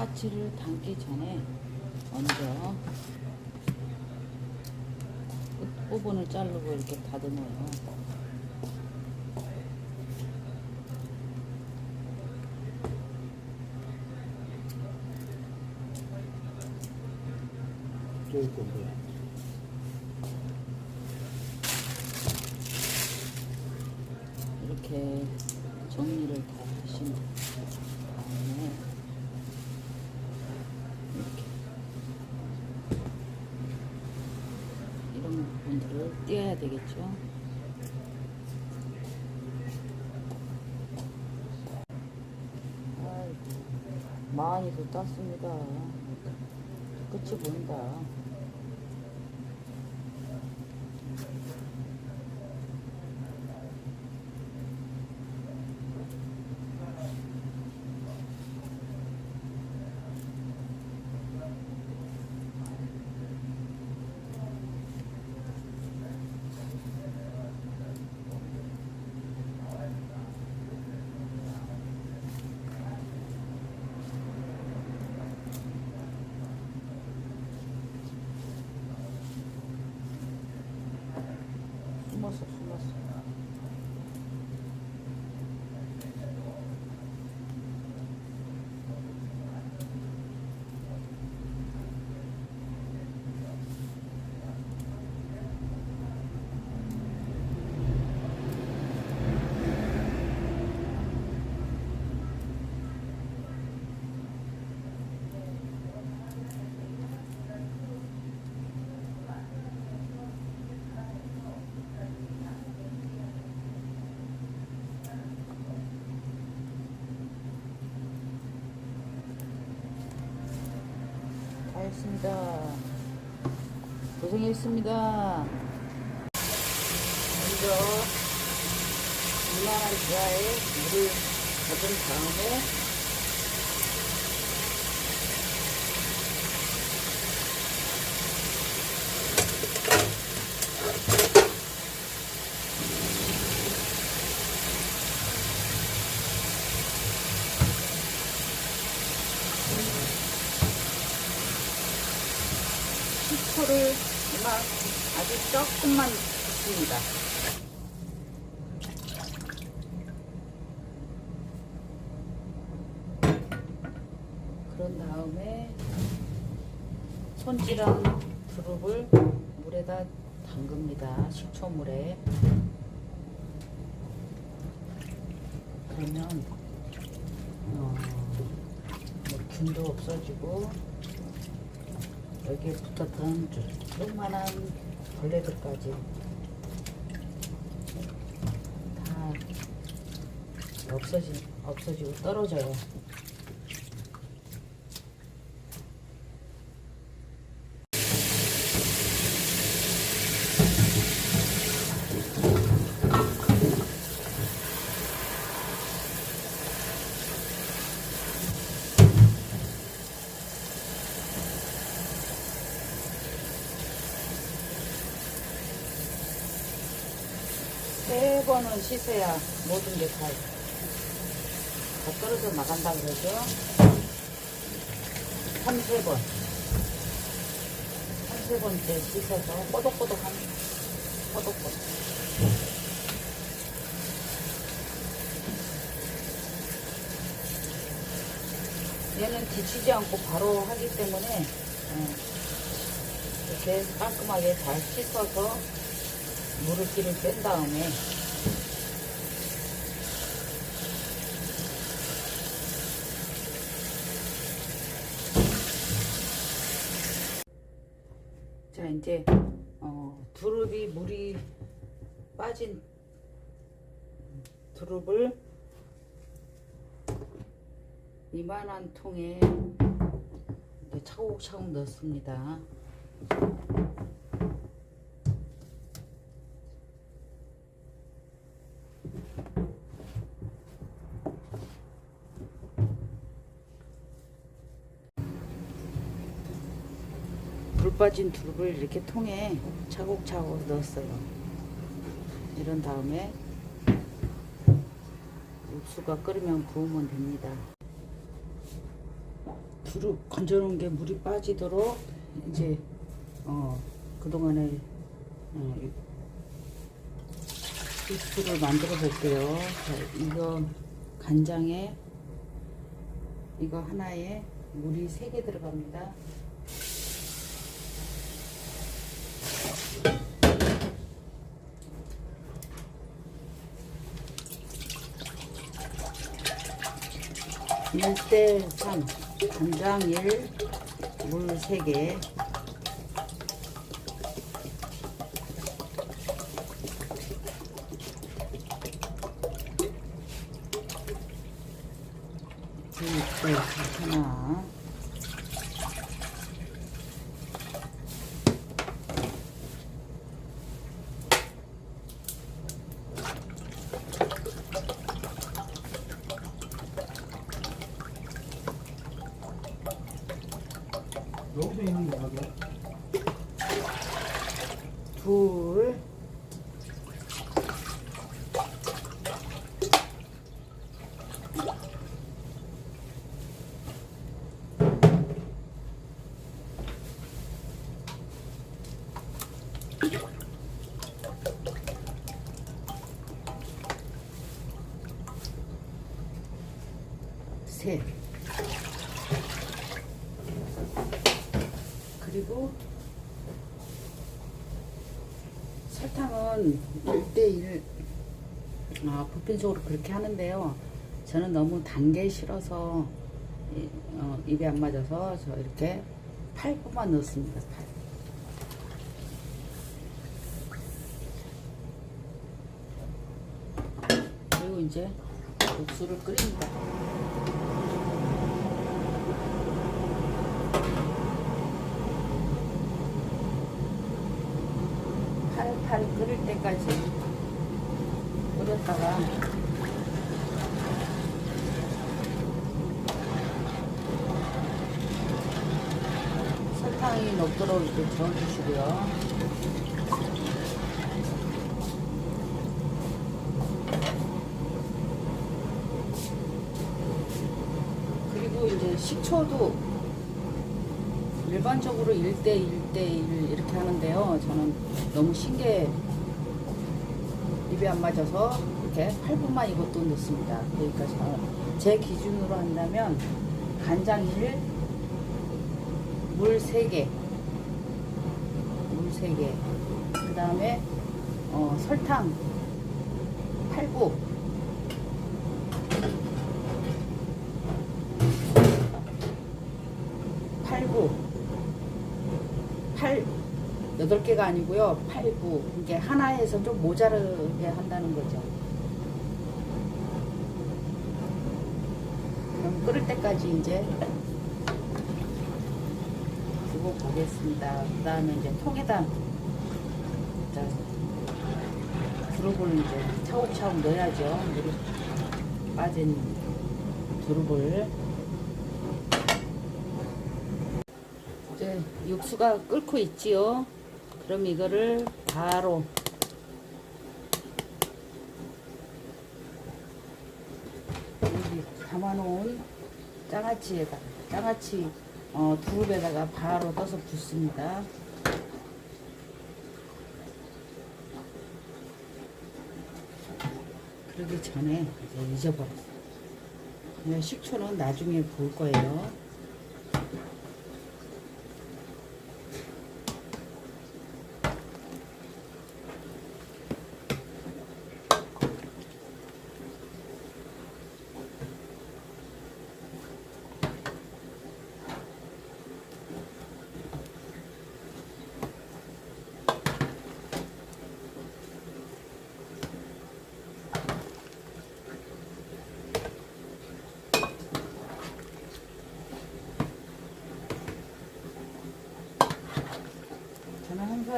장아찌를 담기 전에 먼저 끝 부분을 자르고 이렇게 다듬어요. 건데. 이렇게 정리를 다 하신 다음에 이렇게 이런 부분들을 떼어야 되겠죠. 아이고, 많이도 땄습니다. 끝이 보인다. 숨었어, 숨었어. 다 했습니다. 고생했습니다. 먼저 이만한 지하에 물을 젖은 다음에 식초를 이만 아주 조금만 붓습니다. 그런 다음에 손질한 두릅을 물에다 담급니다. 식초물에. 그러면 어, 뭐 균도 없어지고 여기에 붙었던 조그만한 벌레들까지 다 없어지, 없어지고 떨어져요. 세 번은 씻어야 모든 게 다, 다 떨어져 나간다 그러죠. 삼세 번. 삼세 번째 씻어서 꼬독꼬독한, 꼬독꼬독. 얘는 뒤치지 않고 바로 하기 때문에, 어, 이렇게 깔끔하게 잘 씻어서 물기를 뺀 다음에 자 이제 어, 두릅이 물이 빠진 두릅을 이만한 통에 차곡차곡 넣습니다. 물 빠진 두릅을 이렇게 통에 차곡차곡 넣었어요. 이런 다음에 육수가 끓으면 부으면 됩니다. 두릅 건져놓은 게 물이 빠지도록 이제 어 그동안에 어, 이- 육수를 만들어 볼게요. 자, 이거 간장에 이거 하나에 물이 세개 들어갑니다. 일대3 간장 1, 물 3개 둘, 하나 여기서 있는 거야, 너? 둘 셋. 그리고 설탕은 1대1 아, 보편적으로 그렇게 하는데요. 저는 너무 단 게 싫어서 이- 어, 입에 안 맞아서 저 이렇게 8분만 넣습니다. 8. 그리고 이제 육수를 끓입니다. 끓을 때까지 끓였다가 설탕이 녹도록 이렇게 저어주시고요. 그리고 이제 식초도 일반적으로 1대 1대 1 이렇게 하는데요. 저는 너무 신게 입에 안 맞아서 이렇게 8분만 이것도 넣습니다. 그러니까 저- 제 기준으로 한다면 간장 1, 물 3개, 물 3개, 그 다음에 어, 설탕 8구, 팔구 8, 8개가 아니고요. 8, 9. 이게 하나에서 좀 모자르게 한다는 거죠. 그럼 끓을 때까지 이제 두고 보겠습니다. 그 다음에 이제 통에다 자, 두릅을 이제 차곡차곡 넣어야죠. 물이 빠진 두릅을. 이제 육수가 끓고 있지요. 그럼 이거를 바로 여기 담아놓은 장아찌에다 장아찌 어, 두릅에다가 바로 떠서 붓습니다. 그러기 전에 이제 잊어버렸어요. 그냥 식초는 나중에 부을 거예요.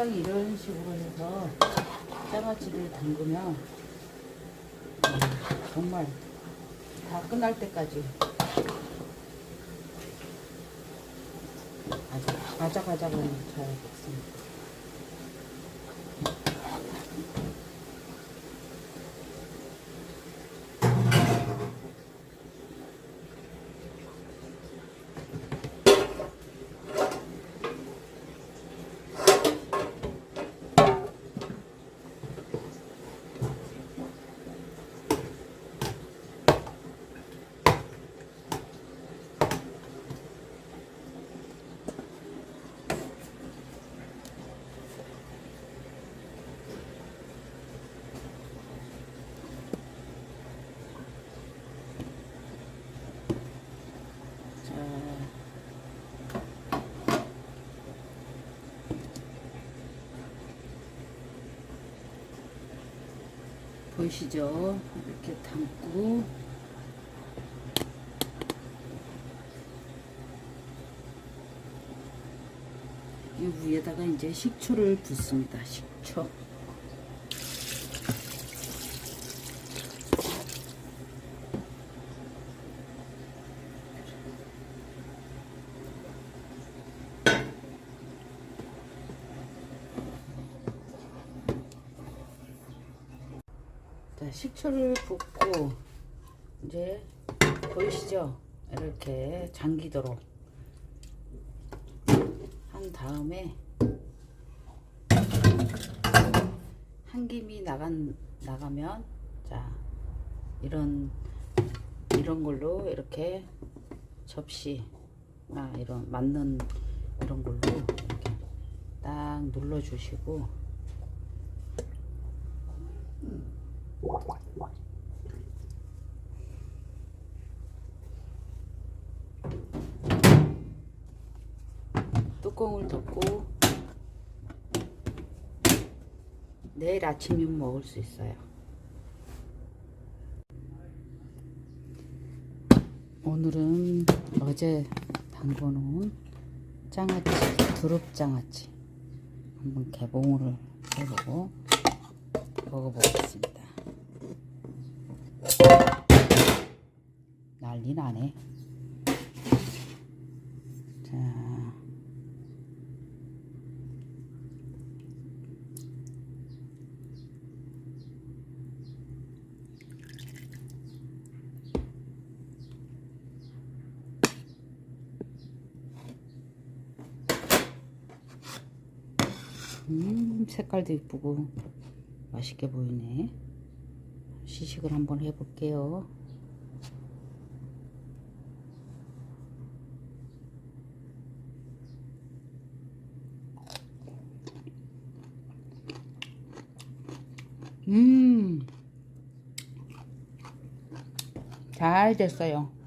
항상 이런 식으로 해서 장아찌를 담그면 음, 정말 다 끝날 때까지 아주 가자가자가는 잘 먹습니다. 보이시죠? 이렇게 담고 이 위에다가 이제 식초를 붓습니다. 식초. 식초를 붓고 이제 보이시죠? 이렇게 잠기도록 한 다음에 한 김이 나간 나가면 자 이런 이런 걸로 이렇게 접시나 이런 맞는 이런 걸로 이렇게 딱 눌러 주시고 뚜껑을 덮고 내일 아침이면 먹을 수 있어요. 오늘은 어제 담궈놓은 장아찌, 두릅장아찌 한번 개봉을 해보고 먹어보겠습니다. 난리 나네. 자. 음, 색깔도 이쁘고 맛있게 보이네. 시식을 한번 해볼게요. 음, 잘 됐어요.